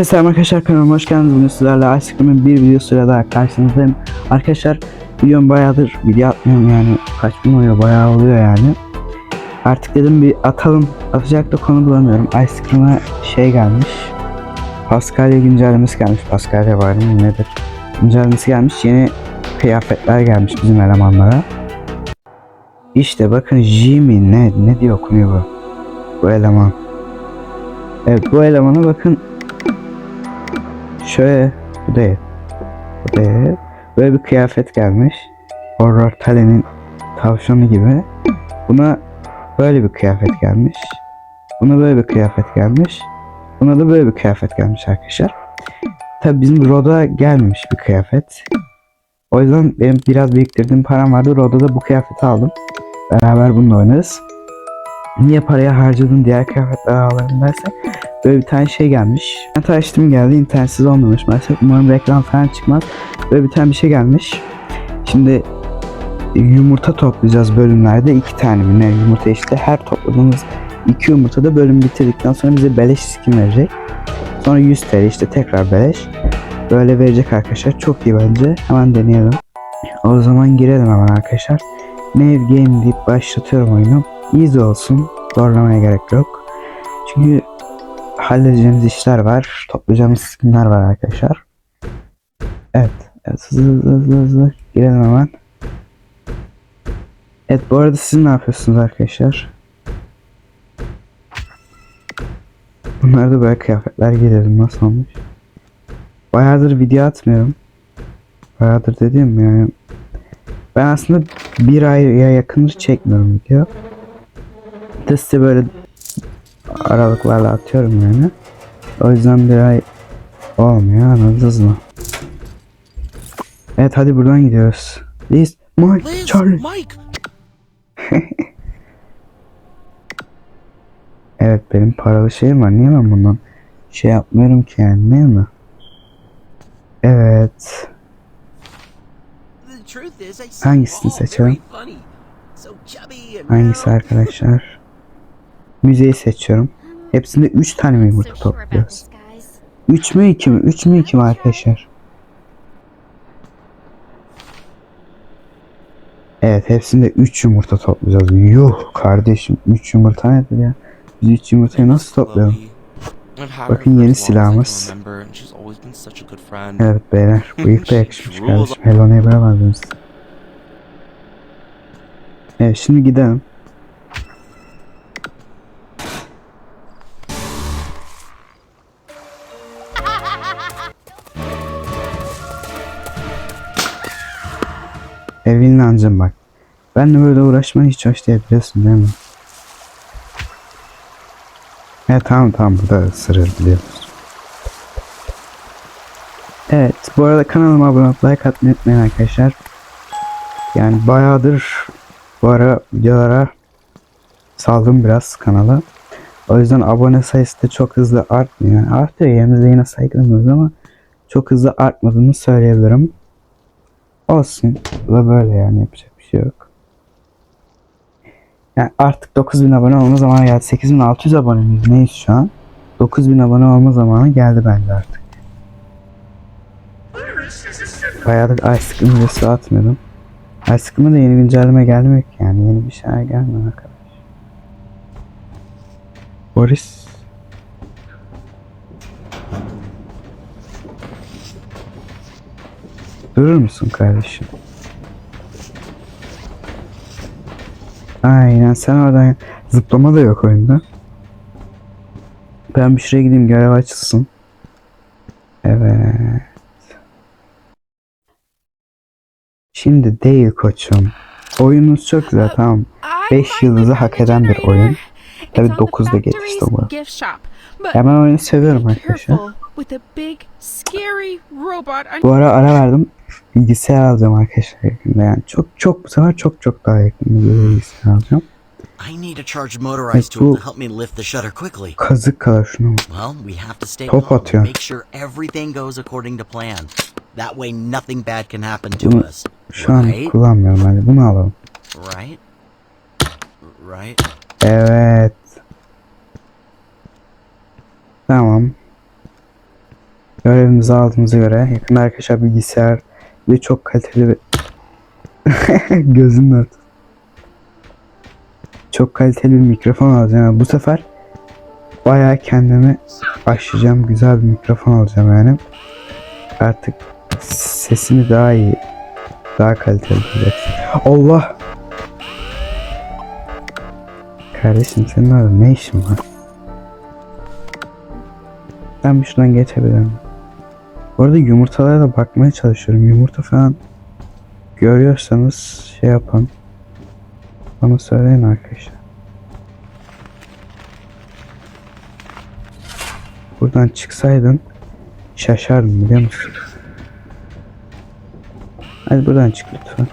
Herkese arkadaşlar kanalıma hoş geldiniz. Bugün sizlerle Ice Cream'in bir videosuyla daha karşınızdayım. Arkadaşlar biliyorum bayağıdır video atmıyorum yani kaç gün oluyor bayağı oluyor yani. Artık dedim bir atalım. Atacak da konu bulamıyorum. Ice Cream'e şey gelmiş. Paskalya güncellemesi gelmiş. Paskalya var mı nedir? Güncellemesi gelmiş. Yeni kıyafetler gelmiş bizim elemanlara. İşte bakın Jimmy ne ne diye okunuyor bu. Bu eleman. Evet bu elemana bakın Şöyle bu değil. Bu değil. Böyle bir kıyafet gelmiş. Horror Talen'in tavşanı gibi. Buna böyle bir kıyafet gelmiş. Buna böyle bir kıyafet gelmiş. Buna da böyle bir kıyafet gelmiş arkadaşlar. Tabi bizim Roda gelmemiş bir kıyafet. O yüzden benim biraz biriktirdiğim param vardı. Roda da bu kıyafeti aldım. Beraber bununla oynarız. Niye paraya harcadın diğer kıyafetleri alalım derse böyle bir tane şey gelmiş. Ben açtım geldi internetsiz olmamış maalesef. Umarım reklam falan çıkmaz. Böyle bir tane bir şey gelmiş. Şimdi yumurta toplayacağız bölümlerde. iki tane mi ne yumurta işte her topladığımız iki yumurtada bölüm bitirdikten sonra bize beleş skin verecek. Sonra 100 TL işte tekrar beleş. Böyle verecek arkadaşlar. Çok iyi bence. Hemen deneyelim. O zaman girelim hemen arkadaşlar. Nave Game deyip başlatıyorum oyunu. Easy olsun. Zorlamaya gerek yok. Çünkü halledeceğimiz işler var. Toplayacağımız skinler var arkadaşlar. Evet. evet hızlı hızlı hızlı hızlı girelim hemen. Evet bu arada siz ne yapıyorsunuz arkadaşlar? Bunlar da böyle kıyafetler girelim nasıl olmuş? Bayağıdır video atmıyorum. Bayağıdır dediğim yani ben aslında bir aya yakındır çekmiyorum video. De size böyle aralıklarla atıyorum yani. O yüzden bir ay olmuyor anladınız mı? Evet hadi buradan gidiyoruz. Liz, Mike, Liz, Charlie. Mike, Evet benim paralı şeyim var. Niye ben bundan şey yapmıyorum ki yani değil mi? Evet. Hangisini seçelim? Hangisi arkadaşlar? Müzeyi seçiyorum. Hepsinde 3 tane mi yumurta topluyoruz? 3 mü 2 mi? 3 mü 2 mi arkadaşlar? Evet hepsinde 3 yumurta toplayacağız. Yuh kardeşim 3 yumurta nedir ya? Biz 3 yumurtayı nasıl toplayalım? Bakın yeni silahımız. Evet beyler bıyık da yakışmış kardeşim. Hello Neighbor'a benzeriz. Evet şimdi gidelim. Evinle ancım bak. Ben de böyle uğraşmayı hiç hoş değil biliyorsun değil mi? He tamam tamam bu da ısırır biliyoruz. Evet bu arada kanalıma abone olup like atmayı unutmayın arkadaşlar. Yani bayağıdır bu ara videolara saldım biraz kanala. O yüzden abone sayısı da çok hızlı artmıyor. Yani artıyor yerimizde yine saygılmıyoruz ama çok hızlı artmadığını söyleyebilirim. Olsun. Da böyle yani yapacak bir şey yok. Yani artık 9000 abone olma zamanı geldi. 8600 abone miyiz? Neyiz şu an? 9000 abone olma zamanı geldi bence artık. Bayağıdır Ice Cream videosu atmıyordum. Ice Cream'e de yeni güncelleme gelmiyor yani. Yeni bir şeyler gelmiyor arkadaş. Boris. Durur musun kardeşim? Aynen sen oradan zıplama da yok oyunda. Ben bir şuraya gideyim görev açılsın. Evet. Şimdi değil koçum. Oyunumuz çok güzel tamam. 5 yıldızı hak eden bir oyun. Tabii 9 da geçti bu. Ya ben oyunu seviyorum arkadaşlar. Bu ara ara verdim. Bilgisayar alacağım arkadaşlar yakında yani. Çok çok bu sefer çok çok daha yakında bir bilgisayar alacağım. I need a charged motorized tool to help me lift the shutter quickly. Kazık kadar şunu. Well, we have to stay Top atıyor. make sure everything goes according to plan. That way nothing bad can happen to Bunu us. şu an Right? kullanmıyorum hadi bunu alalım. Right? Right? Evet. Tamam. Görevimizi aldığımıza göre yakında arkadaşlar bilgisayar ve çok kaliteli bir gözünün. Çok kaliteli bir mikrofon alacağım. Yani bu sefer bayağı kendimi aşacağım. Güzel bir mikrofon alacağım yani. Artık sesini daha iyi, daha kaliteli duyacağız. Allah! Kardeşim senin orada ne işin var? Ben bir şuradan geçebilirim. Bu arada yumurtalara da bakmaya çalışıyorum. Yumurta falan görüyorsanız şey yapın. Bana söyleyin arkadaşlar. Buradan çıksaydın şaşardım biliyor musun? Hadi buradan çık lütfen.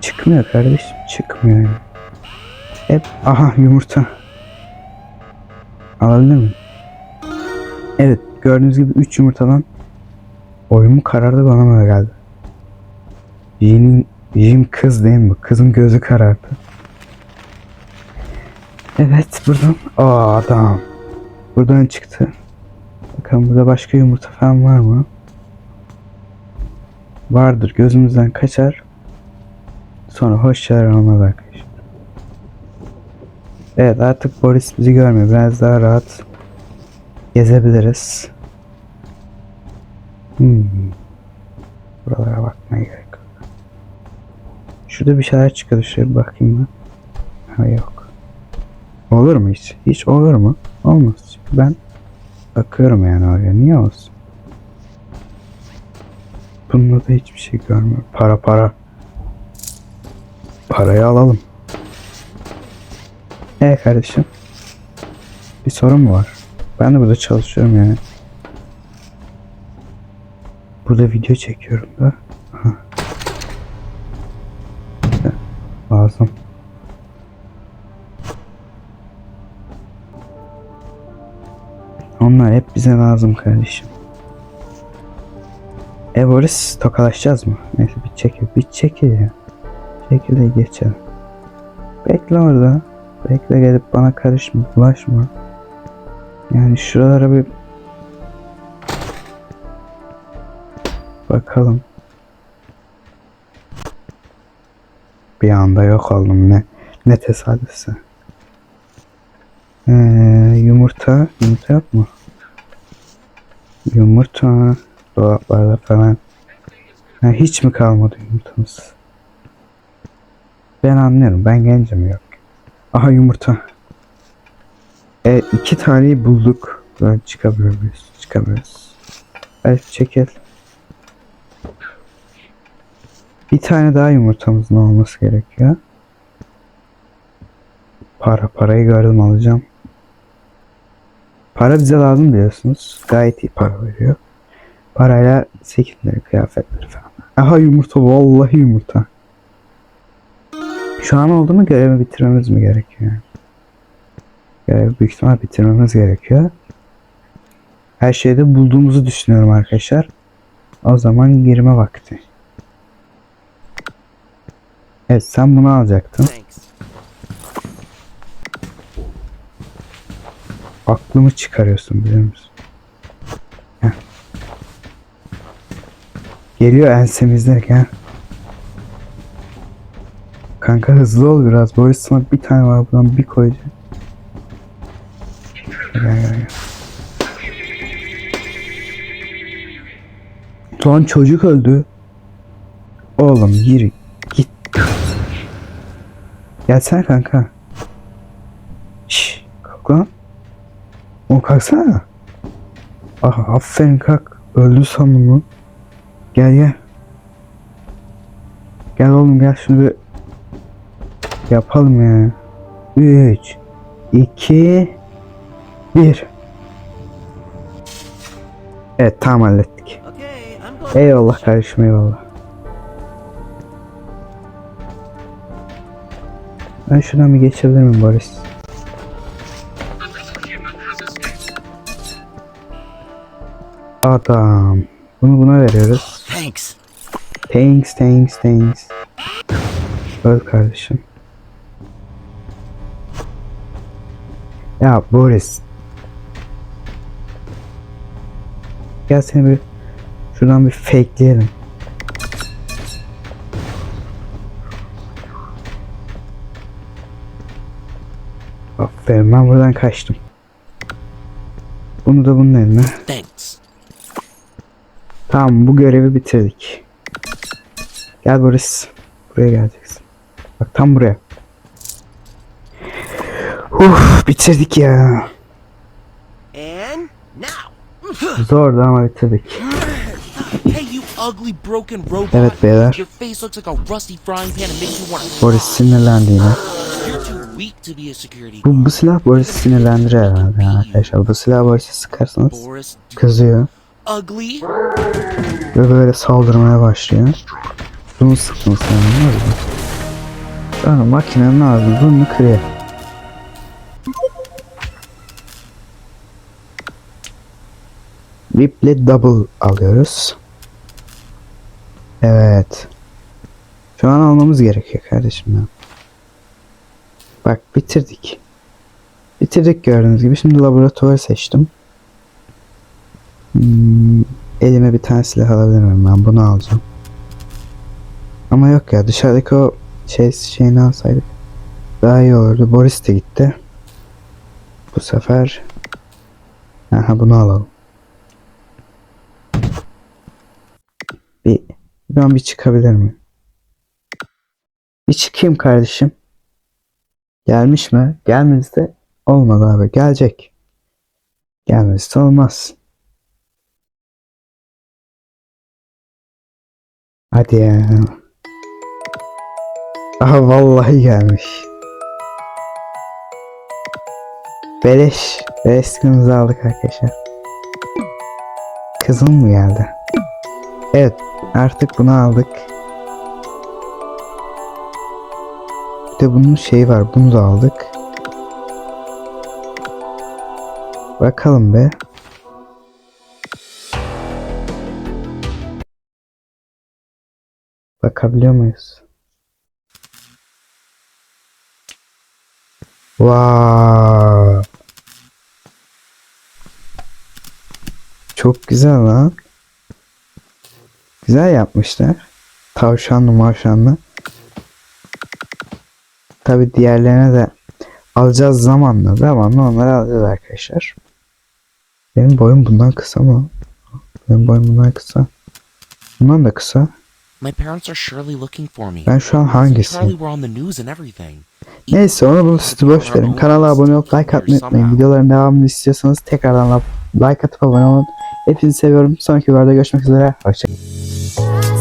Çıkmıyor kardeşim. Çıkmıyor yani. Hep aha yumurta. Alabilir miyim? Evet gördüğünüz gibi 3 yumurtadan oyun karardı bana mı geldi? Jin, Jin kız değil mi? Kızın gözü karardı. Evet buradan. Aa adam. Buradan çıktı. Bakalım burada başka yumurta falan var mı? Vardır gözümüzden kaçar. Sonra hoşçakalın olmaz arkadaşlar. Evet artık Boris bizi görmüyor. Biraz daha rahat gezebiliriz. Hmm. Buralara bakmaya gerek yok. Şurada bir şeyler çıkıyor. Bir bakayım ben. Ha yok. Olur mu hiç? Hiç olur mu? Olmaz. Çünkü ben bakıyorum yani oraya. Niye olsun? Bunda da hiçbir şey görmüyorum. Para para. Parayı alalım. E kardeşim. Bir sorun mu var? Ben de burada çalışıyorum yani. Burada video çekiyorum da. Lazım. Onlar hep bize lazım kardeşim. E Boris tokalaşacağız mı? Neyse bir çekil. Bir çekil ya. Çekil de geçelim. Bekle orada. Bekle gelip bana karışma. Bulaşma. Yani şuralara bir bakalım. Bir anda yok oldum ne ne tesadüfse. Ee, yumurta yumurta yok mu? Yumurta dolaplarda falan. Ha, hiç mi kalmadı yumurtamız? Ben anlıyorum. Ben gencim yok. Aha yumurta. E, iki taneyi bulduk. Buradan çıkabiliyor muyuz? Çıkamıyoruz. Evet çekil. Bir tane daha yumurtamızın olması gerekiyor. Para parayı gördüm alacağım. Para bize lazım diyorsunuz. Gayet iyi para veriyor. Parayla sekinleri, kıyafetleri falan. Aha yumurta vallahi yumurta. Şu an oldu mu görevi bitirmemiz mi gerekiyor? Görevi büyük ihtimal bitirmemiz gerekiyor. Her şeyde bulduğumuzu düşünüyorum arkadaşlar. O zaman girme vakti. Evet sen bunu alacaktın. Aklımı çıkarıyorsun biliyor musun? Heh. Geliyor ensemizde gel. Kanka hızlı ol biraz. Boris sana bir tane var buradan bir koyacağım. Lan çocuk öldü. Oğlum yürü git. Gelsene kanka. Şşş kalk lan. O kalksana. Ah aferin kalk. Öldü sandım lan. Gel gel. Gel oğlum gel şunu bir yapalım ya. 3 2 1 Evet tamam hallettik. Eyvallah kardeşim eyvallah. Ben şuradan bir geçebilir miyim Boris? Adam. Bunu buna veriyoruz. Thanks. Thanks, thanks, thanks. Öl kardeşim. Ya Boris. Gel seni bir şuradan bir fakeleyelim. Aferin ben buradan kaçtım. Bunu da bunun eline. Thanks. Tamam bu görevi bitirdik. Gel Boris. Buraya geleceksin. Bak tam buraya. Uf bitirdik ya. Zordu ama bitirdik. Evet beyler. Your face looks like a rusty frying pan and makes you want to Boris sinirlendi yine. Bu, bu silah Boris'i sinirlendirir herhalde ya arkadaşlar. Bu silah Boris'e sıkarsanız kızıyor. ugly. Ve böyle saldırmaya başlıyor. Bunu sıkması lazım. mı? Sonra makinenin ağzını burnunu kırıyor. Riple double alıyoruz. Evet. Şu an almamız gerekiyor kardeşim ya. Bak bitirdik. Bitirdik gördüğünüz gibi. Şimdi laboratuvarı seçtim. Hmm, elime bir tane silah alabilir miyim ben? Bunu alacağım. Ama yok ya dışarıdaki o şey şeyini alsaydık daha iyi olurdu. Boris de gitti. Bu sefer Aha bunu alalım. Bir ben bir çıkabilir miyim? Bir çıkayım kardeşim. Gelmiş mi? Gelmezse olmadı abi. Gelecek. Gelmezse olmaz. Hadi ya. Aha vallahi gelmiş. Beleş. Beleş kızımızı aldık arkadaşlar. Kızım mı geldi? Evet. Artık bunu aldık. Bir de bunun şeyi var. Bunu da aldık. Bakalım be. Bakabiliyor muyuz? Wow. Çok güzel lan. Güzel yapmışlar. Tavşanlı mavşanlı. Tabi diğerlerine de alacağız zamanla. Zamanla onları alacağız arkadaşlar. Benim boyum bundan kısa mı? Benim boyum bundan kısa. Bundan da kısa. My parents are surely looking for me. Ben şu an hangisiyim? Neyse onu bunu siz boş verin. Kanala abone olup like atmayı unutmayın. Videoların devamını istiyorsanız tekrardan like atıp abone olun. Hepinizi seviyorum. Sonraki videoda görüşmek üzere. Hoşçakalın. Peace.